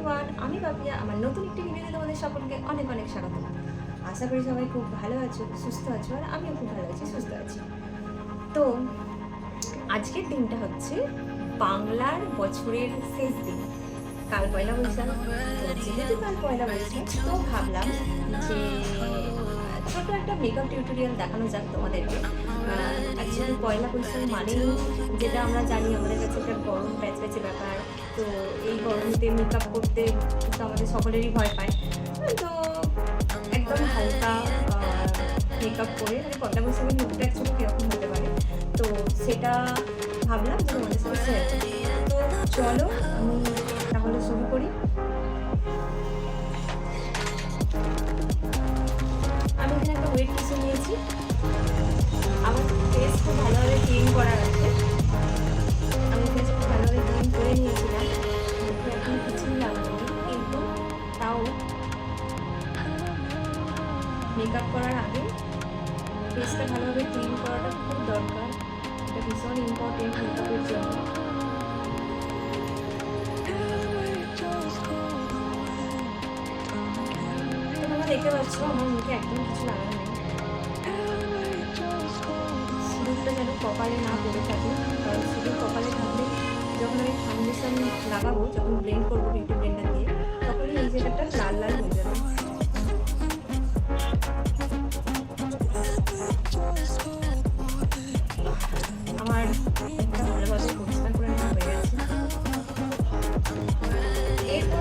Everyone আমি বাপিয়া, আমার নতুন একটি ভিডিওতে তোমাদের সকলকে অনেক অনেক স্বাগত। আশা করি সবাই খুব ভালো আছো, সুস্থ আছো, আর আমিও খুব ভালো আছি, সুস্থ আছি। তো, আজকের দিনটা হচ্ছে বাংলার বছরের শেষ দিন। কাল পয়লা বৈশাখ কাল পয়লা বৈশাখ, তো ভাবলাম যে ছোট একটা মেকআপ টিউটোরিয়াল দেখানো যাক তোমাদেরকে। পয়লা বৈশাখ মানেই যেটা আমরা জানি, আমাদের কাছে একটা গরম প্যাচ প্যাচে ব্যাপার তো এই গরমতে মেকআপ করতে তো আমাদের সকলেরই ভয় পায়। তো একদম হালকা মেকআপ করে মানে পয়লা বৈশাখের লুকটা অ্যাকচুয়ালি কীরকম হতে পারে। তো সেটা ভাবলাম যে তোমাদের সাথে শেয়ার করি। তো চলো আমি তাহলে শুরু করি। আমি এখানে একটা ওয়েট টিস্যু নিয়েছি। আমার ফেস খুব ভালোভাবে ক্লিন করা আছে। নিয়েছিলাম এখন লাগানো কিন্তু তাও মেকআপ করার আগে ফেসটা ভালোভাবে ক্লিন করাটা খুব দরকার। এটা ভীষণ ইম্পর্টেন্ট মেকআপের জন্য। দেখতে পাচ্ছ, আমার মুখে একদম কিছু লাগানো নেই। যেন কপালে না পড়ে থাকে, কারণ সিঁদুর কপালে থাকলে ফাউন্ডেশন লাগাবো, যখন ব্লেন্ড করব বিউটি ব্লেন্ডার দিয়ে, তখনই এই জায়গাটা লাল লাল হয়ে যাবে। আমার একটা ভালোভাবে পরিষ্কার করে নেওয়া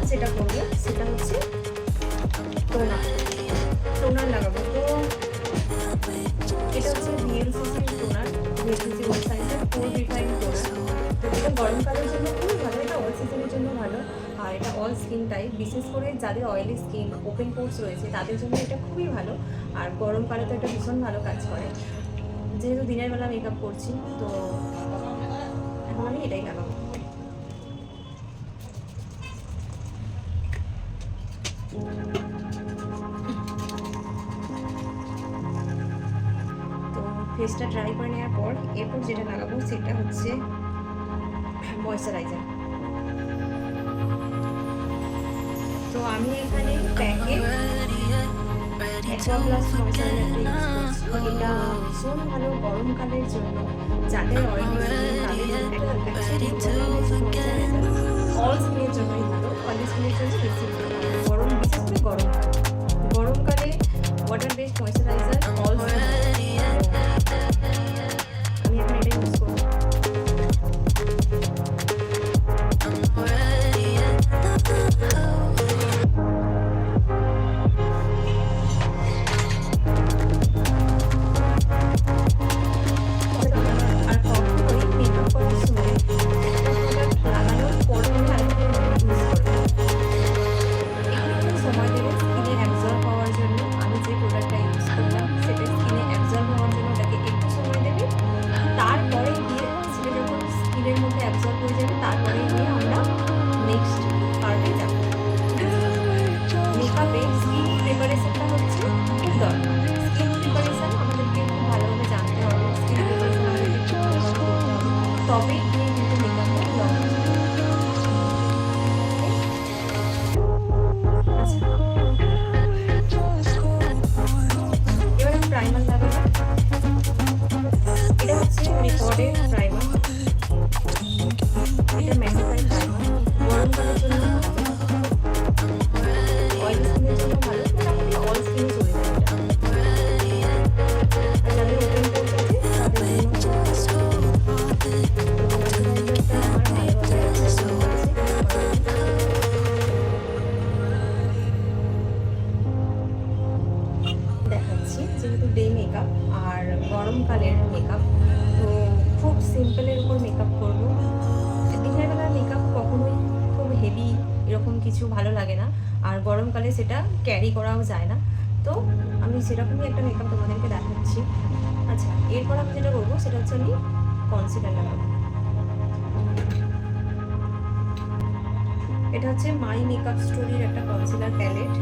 যেটা করব, সেটা হচ্ছে টোনার টোনার লাগাবো। তো এটা হচ্ছে ভিএলসিসি ওয়েবসাইটের ফোর রিফাইন টোনার এটা গরমকালের জন্য খুবই ভালো, এটা অল সিজনের জন্য ভালো। আর এটা অল স্কিন টাইপ বিশেষ করে যাদের অয়েলি স্কিন ওপেন পোর্স রয়েছে, তাদের জন্য এটা খুবই ভালো। আর গরমকালে তো এটা ভীষণ ভালো কাজ করে। যেহেতু দিনের বেলা মেকআপ করছি, তো এখন আমি এটাই লাগাবো। তো ফেসটা ড্রাই করে নেওয়ার পর, এরপর যেটা লাগাবো সেটা হচ্ছে ময়শ্চারাইজার তো আমি এখানে প্যাকে অ্যাকোয়া প্লাস ময়শ্চারাইজারটা ইউজ এটা ভীষণ ভালো গরমকালের জন্য। যাদের অয়েলি স্কিনের স্কিনের জন্য গরম বিশেষ করে গরমকাল গরমকালে ওয়াটার বেসড ময়শ্চারাইজার Coffee. গরমকালের মেকআপ তো খুব সিম্পলের উপর মেকআপ করব। দিনের বেলা মেকআপ কখনোই খুব হেভি এরকম কিছু ভালো লাগে না। আর গরমকালে সেটা ক্যারি করাও যায় না। তো আমি সেরকমই একটা মেকআপ তোমাদেরকে দেখাচ্ছি। আচ্ছা এরপর আমি যেটা করব সেটা হচ্ছে আমি কনসিলার লাগাবো। এটা হচ্ছে মাই মেকআপ স্টোরির একটা কনসিলার প্যালেট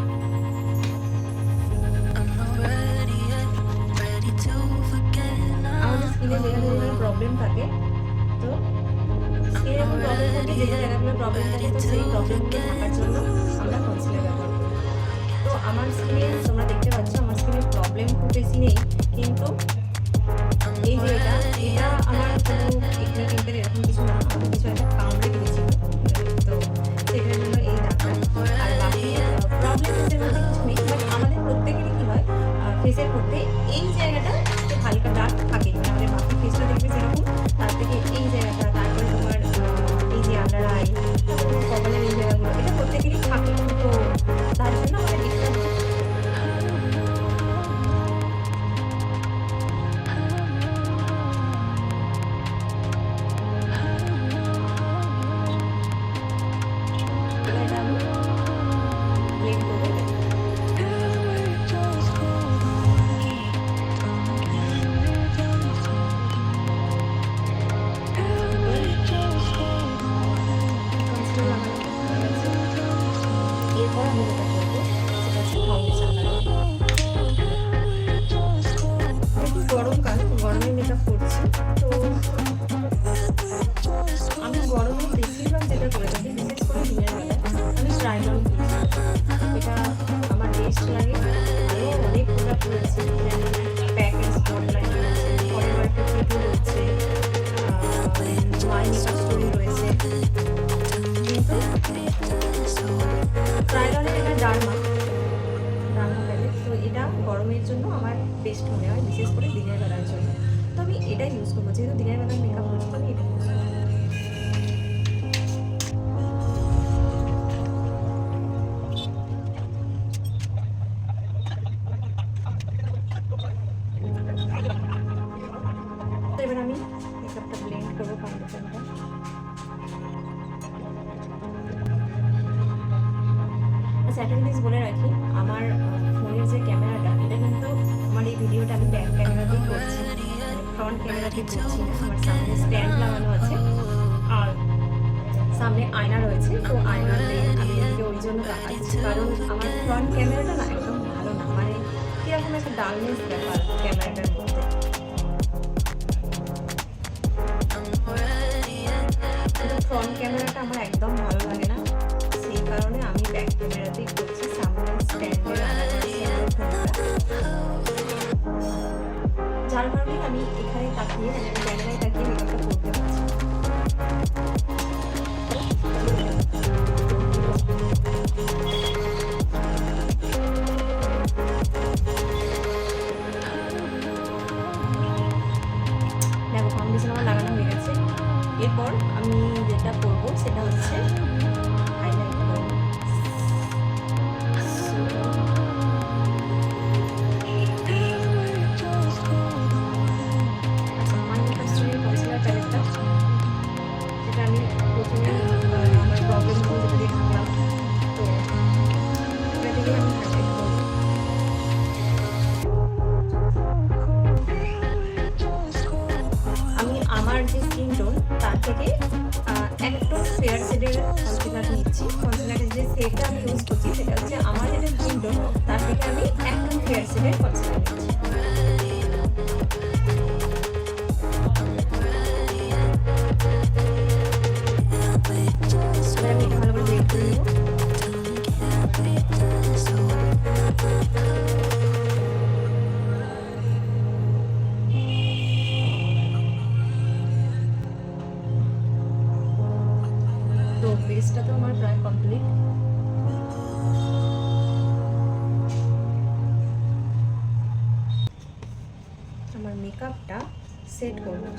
প্রবলেম থাকে। তো প্রবলেম থাকে সেই জন্য তো আমার স্কিনে তোমরা দেখতে পাচ্ছ, আমার স্কিনে প্রবলেম খুব বেশি নেই। গরমের জন্য আমার বেস্ট মনে হয়, বিশেষ করে দিনের বেলার জন্য। তো আমি এটা ইউজ করব। যেহেতু দিনের বেলার মেকআপ করছি, তো আমি এটা ইউজ করব। ক্যামেরাটা না একদম ভালো না মানে কীরকম একটা ডালনেস ব্যাপার ক্যামেরাটার মধ্যে। ফ্রন্ট ক্যামেরাটা আমার একদম ভালো লাগে না। সেই কারণে আমি ব্যাক ক্যামেরাতেই করছি, সামনে যার কারণে আমি এখানে তাকিয়ে মানে ক্যামেরায় তাকিয়ে মেকআপটা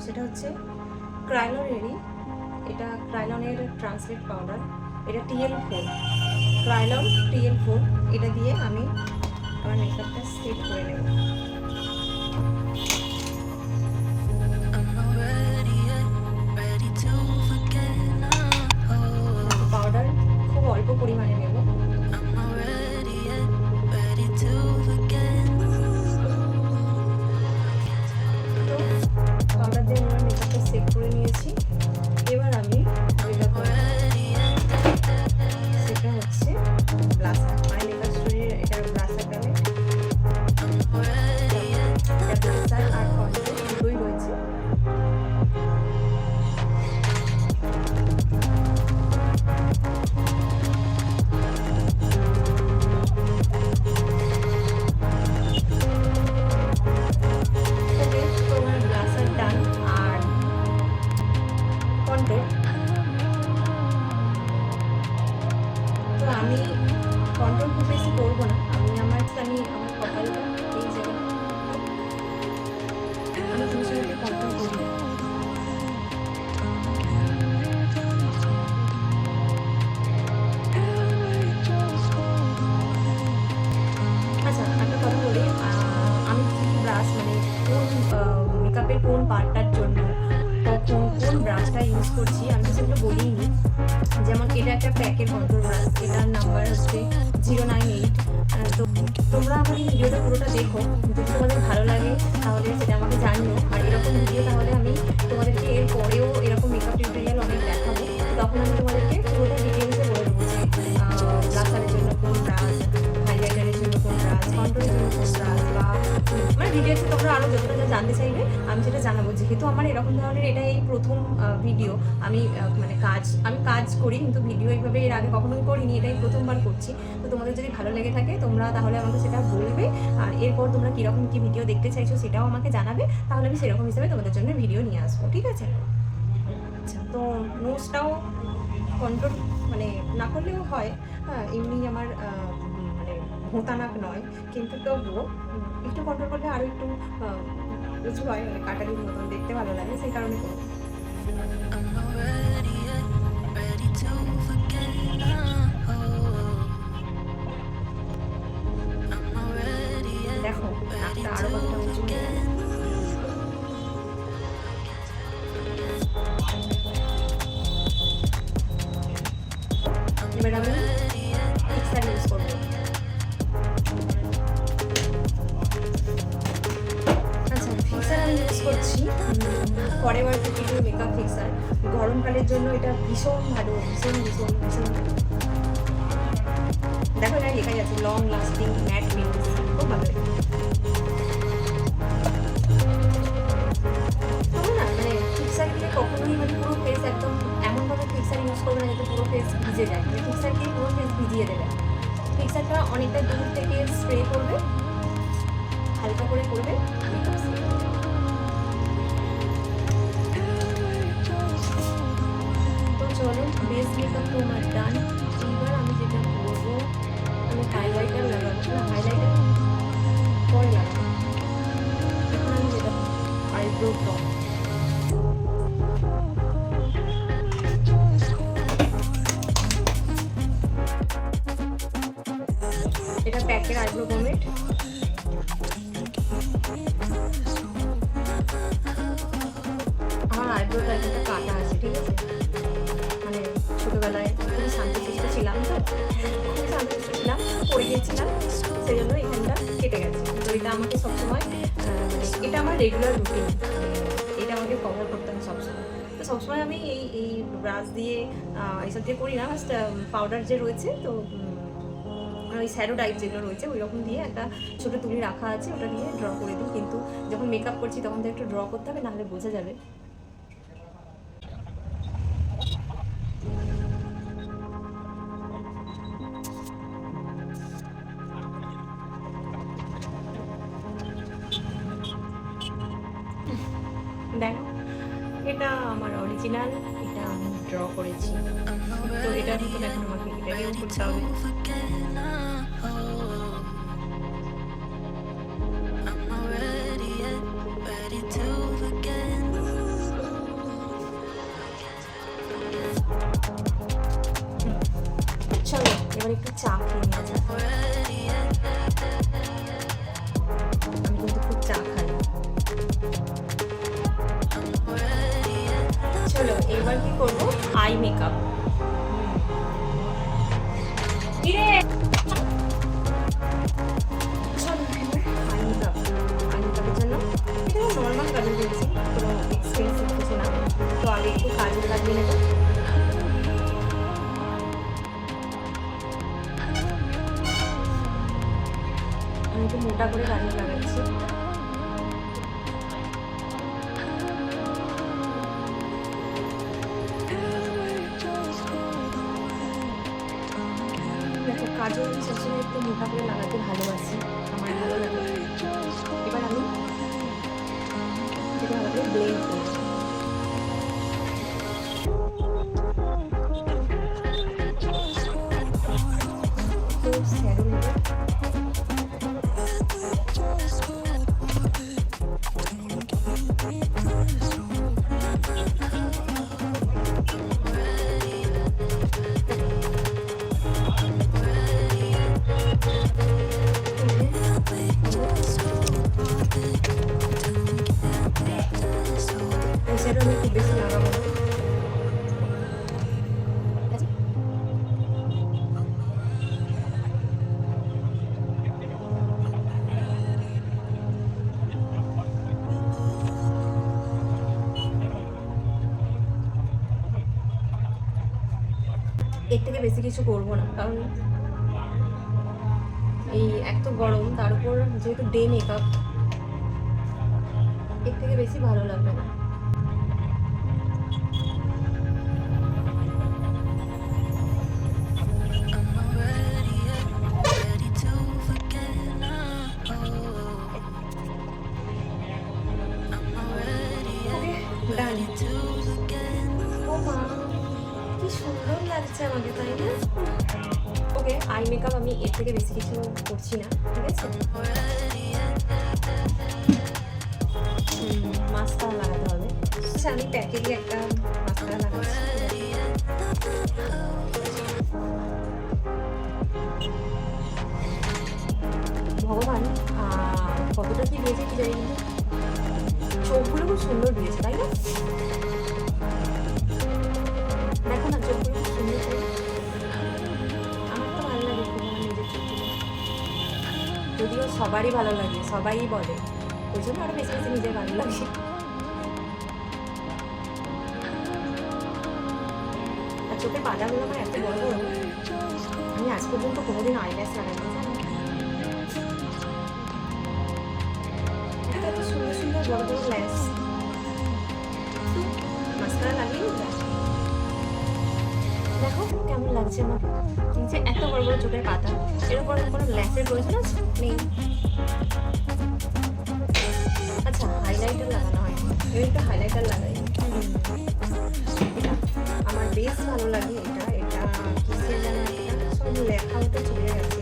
সেটা হচ্ছে ক্রাইলনেরই এটা ক্রাইলনের ট্রান্সলেট পাউডার এটা TL four. Kryolan TL four এটা দিয়ে আমি আমার মেকআপটা সেট করে নেব। পাউডার খুব অল্প পরিমাণে নেব। আমি কন্ট্রোল খুব বেশি করব না। আমি সেটা জানাব, যেহেতু আমার এরকম ধরনের এটা এই প্রথম ভিডিও আমি মানে কাজ, আমি কাজ করি, কিন্তু ভিডিও এইভাবে এর আগে কখনোই করিনি, এটাই প্রথমবার করছি। তো তোমাদের যদি ভালো লেগে থাকে, তোমরা তাহলে আমাকে সেটা বলবে, আর এরপর তোমরা কীরকম কী ভিডিও দেখতে চাইছো সেটাও আমাকে জানাবে, তাহলে আমি সেরকম হিসেবে তোমাদের জন্য ভিডিও নিয়ে আসব, ঠিক আছে? আচ্ছা তো নোটসটাও কন্ট্রোল মানে না করলেও হয় এমনি আমার মানে ভোঁতানাক নয়, কিন্তু তবুও, একটু কন্ট্রোল করলে আরও একটু উঁচু হয় মানে কাটারির মতন দেখতে ভালো লাগে সেই কারণে করব। না যাতে পুরো ফেস ভিজে যায়। মানে ফিক্সার দিয়ে পুরো ফেস ভিজিয়ে দেবে। ফিক্সারটা অনেকটা দূর থেকে স্প্রে করবে। হালকা করে করবে। তো চলো বেস মেকআপ তো আমার ডান এবার আমি যেটা করব, আমি হাইলাইটার লাগাবো। না হাইলাইটার পরে লাগাবো। এখন আমি যেটা আইব্রো টপ আইব্রোটা একটা কাটা আছে ঠিক আছে মানে ছোটোবেলায় খুবই শান্তিশিষ্ট ছিলাম তো খুবই শান্তিশিষ্ট ছিলাম পড়ে গিয়েছিলাম সেই জন্য এখানটা কেটে গেছে তো এটা আমাকে সবসময় এটা আমার রেগুলার রুটিন এটা আমাকে কভার করতে হয় সবসময়। তো সবসময় আমি এই এই ব্রাশ দিয়ে এইসব দিয়ে করি না ফার্স্ট পাউডার যে রয়েছে তো ওই স্যারো টাইপ যেগুলো রয়েছে ওই রকম দিয়ে একটা ছোটো তুলি রাখা আছে, ওটা দিয়ে ড্র করে দিই। কিন্তু যখন মেকআপ করছি, তখন তো একটু ড্র করতে হবে, নাহলে বোঝা যাবে। দেখো, এটা আমার অরিজিনাল এটা আমি ড্র করেছি। তো এটার মতো এখন আমাকে এটাকেও করতে হবে। কিছু করব না, কারণ এই এক তো গরম, তার উপর যেহেতু ডে মেকআপ এর থেকে বেশি ভালো লাগবে না। ও মা, কি সুন্দর লাগছে আমাকে তাই। মেকআপ আমি এর থেকে বেশি কিছু করছি না ঠিক আছে? মাস্কারা লাগাতে হবে। আচ্ছা আমি প্যাকেটে একটা মাস্কারা লাগাচ্ছি। ভগবান কতটা কি দিয়েছে কি জানি চোখগুলো খুব সুন্দর দিয়েছে তাই না? সবারই ভালো লাগে, সবাই বলে। ওই জন্য আরও বেশি বেশি নিজের ভালো লাগে। আর চোখের পাতাগুলো আমার এত বড় আমি আজ পর্যন্ত কোনোদিন আইল্যাশ লাগাইনি লাগছে এই যে এত বড় বড় চোখের পাতা, এর উপর কোনো ল্যাসের প্রয়োজন আছে? নেই। আচ্ছা হাইলাইটার লাগানো হয়। এর একটু হাইলাইটার লাগাই। আমার বেশ ভালো লাগে এটা। এটা কিসের যেন লেখা ওটা চলে গেছে।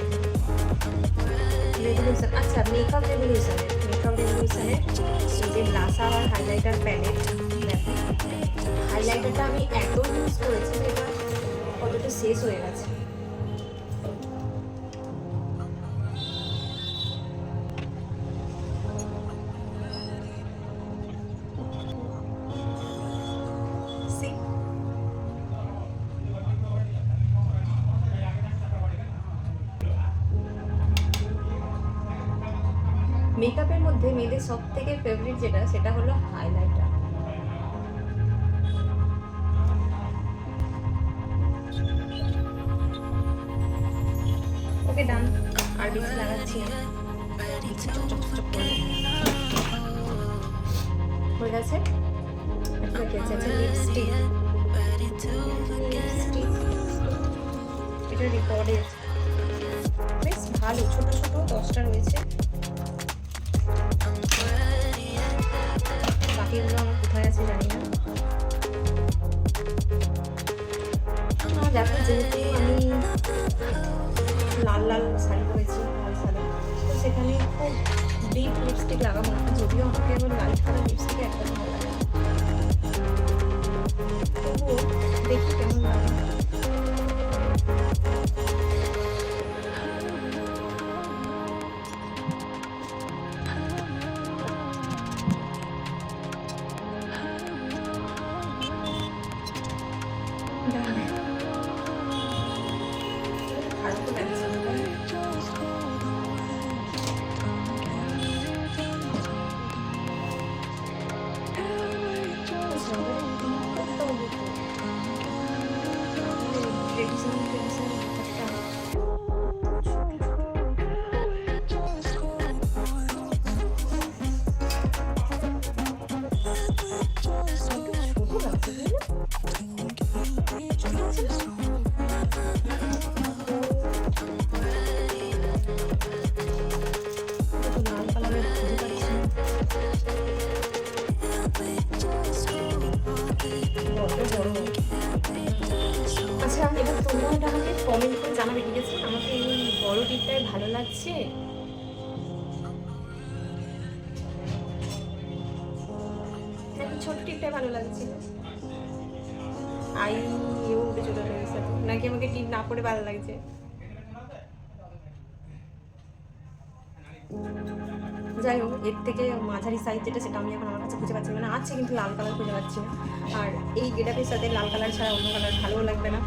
রেভলিউশন আচ্ছা মেকআপ রেভলিউশনের মেকআপ রেভলিউশনের এই যে লাসা আর হাইলাইটার প্যালেট হাইলাইটারটা আমি এত ইউজ করেছি কতটা শেষ হয়ে গেছে। মেকআপের মধ্যে মেয়েদের সব থেকে ফেভারিট যেটা সেটা হলো হাইলাইটার আর বেশি লাগাচ্ছি। হয়ে গেছে আচ্ছা এটা রেকর্ডের বেশ ভালো ছোট ছোট দশটা রয়েছে দেখো যেহেতু আমি লাল লাল শাড়ি পরেছি লাল তো সেখানে খুব ডিপ লিপস্টিক লাগাবো না যদিও আমাকে এবার লাল সাদা লিপস্টিক একদম ভালো লাগে দেখি কেমন লাগে। লাল আই এও উঠে চলে গেছে নাকি আমাকে টিপ না পড়ে ভালো লাগছে যাই হোক এর থেকে মাঝারি সাইজ যেটা সেটা আমি এখন আমার কাছে খুঁজে পাচ্ছি না মানে আছে কিন্তু লাল কালার খুঁজে পাচ্ছি না আর এই গেটাপের সাথে লাল কালার ছাড়া অন্য কালার ভালোও লাগবে না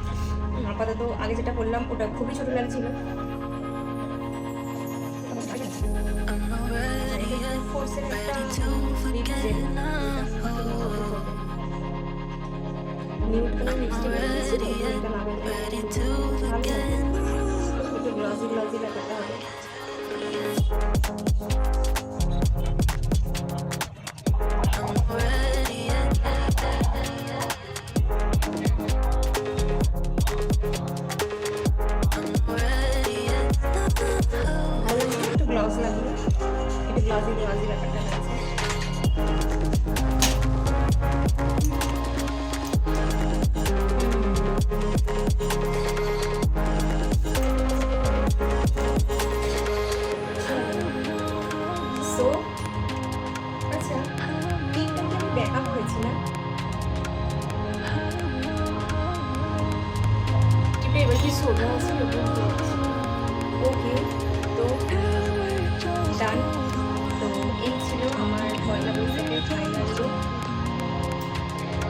আপাতত আগে যেটা করলাম ওটা খুবই ছোটো লাগছিল একটু গ্লসি গ্লসি লাগাতে হবে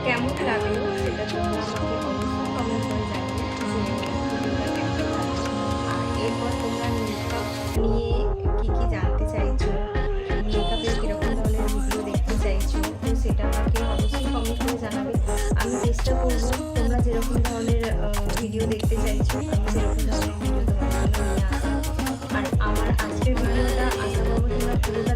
কেমন লাগল সেটা অবশ্যই কমেন্ট করে জানিও। যে ভিডিওটা কেমন লাগল আর এরপর তোমরা মেকআপ নিয়ে কী কী জানতে চাইছো? মেকআপের কীরকম ধরনের ভিডিও দেখতে চাইছো? তো সেটা আমাকে অবশ্যই কমেন্ট করে জানাবে। আমি চেষ্টা করব তোমরা যেরকম ধরনের ভিডিও দেখতে চাইছো, আমি সেরকম ধরনের ভিডিও তোমাদের জন্য নিয়ে আসব। আর আমার আজকের ভিডিওটা আশা করব তোমরা পুরোটা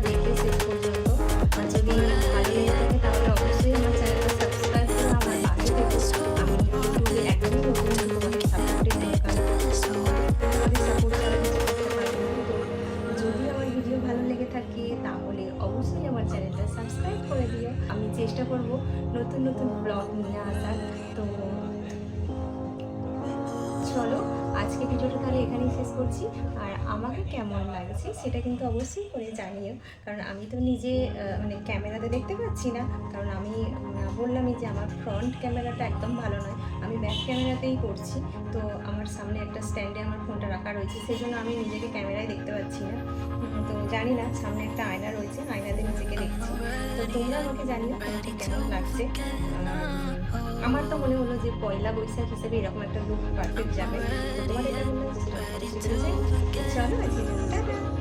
চেষ্টা করব নতুন নতুন ব্লগ নিয়ে আসার। তো চলো আজকে ভিডিওটা তাহলে এখানেই শেষ করছি। আর আমাকে কেমন লাগছে সেটা কিন্তু অবশ্যই করে জানিও। কারণ আমি তো নিজে মানে ক্যামেরাতে দেখতে পাচ্ছি না। কারণ আমি বললামই যে আমার ফ্রন্ট ক্যামেরাটা একদম ভালো নয়। আমি ব্যাক ক্যামেরাতেই করছি। তো আমার সামনে একটা স্ট্যান্ডে আমার ফোনটা রাখা রয়েছে। সেই জন্য আমি নিজেকে ক্যামেরায় দেখতে পাচ্ছি না। তো জানি না, সামনে একটা আয়না রয়েছে। আয়নাতে নিজেকে দেখছি। তো তোমরা আমাকে জানিও তোমাকে কেমন লাগছে। আমার তো মনে হলো যে পয়লা বৈশাখ হিসেবে এরকম একটা লুক পারফেক্ট যাবে। তোমার এটা মনে হচ্ছে চলো আজকে